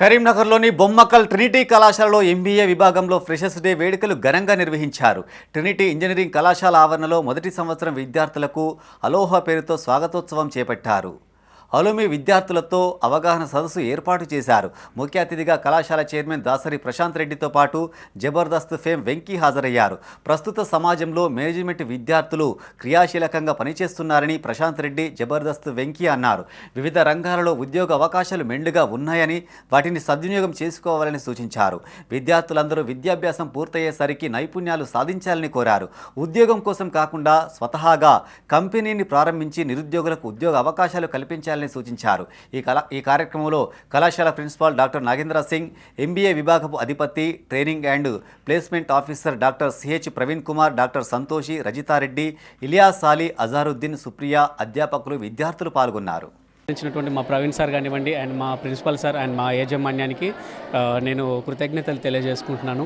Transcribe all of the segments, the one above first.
కరీంనగర్లోని బొమ్మకల్ ట్రినిటీ కళాశాలలో ఎంబీఏ విభాగంలో ఫ్రెషర్స్ డే వేడుకలు ఘనంగా నిర్వహించారు. ట్రినిటీ ఇంజనీరింగ్ కళాశాల ఆవరణలో మొదటి సంవత్సరం విద్యార్థులకు అలోహ పేరుతో స్వాగతోత్సవం చేపట్టారు. అలుమి విద్యార్థులతో అవగాహన సదస్సు ఏర్పాటు చేశారు. ముఖ్య అతిథిగా కళాశాల చైర్మన్ దాసరి ప్రశాంత్ రెడ్డితో పాటు జబర్దస్త్ ఫేమ్ వెంకీ హాజరయ్యారు. ప్రస్తుత సమాజంలో మేనేజ్మెంట్ విద్యార్థులు క్రియాశీలకంగా పనిచేస్తున్నారని ప్రశాంత్ రెడ్డి జబర్దస్త్ వెంకీ అన్నారు. వివిధ రంగాలలో ఉద్యోగ అవకాశాలు మెండుగా ఉన్నాయని వాటిని సద్వినియోగం చేసుకోవాలని సూచించారు. విద్యార్థులందరూ విద్యాభ్యాసం పూర్తయ్యేసరికి నైపుణ్యాలు సాధించాలని కోరారు. ఉద్యోగం కోసం కాకుండా స్వతహాగా కంపెనీని ప్రారంభించి నిరుద్యోగులకు ఉద్యోగ అవకాశాలు కల్పించాలని సూచించారు. ఈ కళ ఈ కార్యక్రమంలో కళాశాల principal doctor Nagendra Singh MBA విభాగపు అధిపతి training and placement officer doctor CH Praveen Kumar doctor Santoshi Rajitha Reddy Ilyas Ali Azharuddin Supriya అధ్యాపకులు విద్యార్థులు పాల్గొన్నారు. ఇచ్చినటువంటి మా ప్రవీణ్ సార్ కానివ్వండి అండ్ మా ప్రిన్సిపల్ సార్ అండ్ మా యాజమాన్యానికి నేను కృతజ్ఞతలు తెలియజేసుకుంటున్నాను.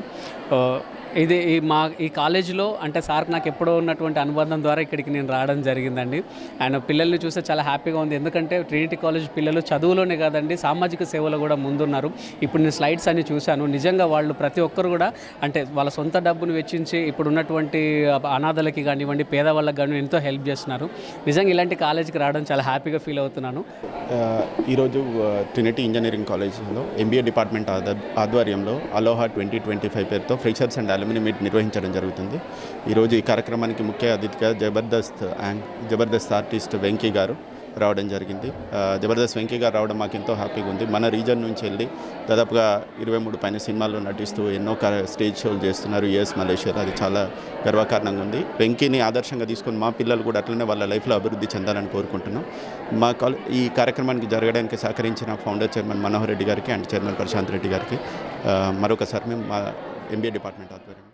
ఇది ఈ మా ఈ కాలేజీలో అంటే సార్ నాకు ఎప్పుడో ఉన్నటువంటి అనుబంధం ద్వారా ఇక్కడికి నేను రావడం జరిగిందండి. అండ్ పిల్లల్ని చూస్తే చాలా హ్యాపీగా ఉంది. ఎందుకంటే ట్రినిటీ కాలేజ్ పిల్లలు చదువులోనే కాదండి సామాజిక సేవలో కూడా ముందున్నారు. ఇప్పుడు నేను స్లైడ్స్ అన్ని చూశాను. నిజంగా వాళ్ళు ప్రతి ఒక్కరు కూడా అంటే వాళ్ళ సొంత డబ్బును వెచ్చించి ఇప్పుడు ఉన్నటువంటి అనాథలకి కానివ్వండి పేదవాళ్ళకి కానివ్వండి ఎంతో హెల్ప్ చేస్తున్నారు. నిజంగా ఇలాంటి కాలేజీకి రావడం చాలా హ్యాపీగా ఫీల్ అవుతున్నాను. ఈరోజు ట్రినిటీ ఇంజనీరింగ్ కాలేజ్లో ఎంబీఏ డిపార్ట్మెంట్ ఆధ్వర్యంలో అలోహా ట్వంటీ ట్వంటీ ఫైవ్ పేరుతో ఫ్రెషర్స్ అండ్ అలుమిని మీట్ నిర్వహించడం జరుగుతుంది. ఈరోజు ఈ కార్యక్రమానికి ముఖ్య అతిథిగా జబర్దస్త్ అండ్ జబర్దస్త్ ఆర్టిస్ట్ వెంకీ గారు రావడం జరిగింది. జబర్దస్త్ వెంకీ గారు రావడం మాకు ఎంతో హ్యాపీగా ఉంది. మన రీజన్ నుంచి వెళ్ళి దాదాపుగా ఇరవై మూడు పైన సినిమాల్లో నటిస్తూ ఎన్నో క- స్టేజ్ షోలు చేస్తున్నారు. యుఎస్ మలేషియాలో అది చాలా గర్వకారణంగా ఉంది. వెంకీని ఆదర్శంగా తీసుకొని మా పిల్లలు కూడా అట్లనే వాళ్ళ లైఫ్లో అభివృద్ధి చెందాలని కోరుకుంటున్నాం. మా కాల్ ఈ కార్యక్రమానికి జరగడానికి సహకరించిన ఫౌండర్ చైర్మన్ మనోహర్ రెడ్డి గారికి అండ్ చైర్మన్ ప్రశాంత్ రెడ్డి గారికి మరొకసారి మేము మా ఎంబీఏ డిపార్ట్మెంట్ ఆధ్వర్యంలో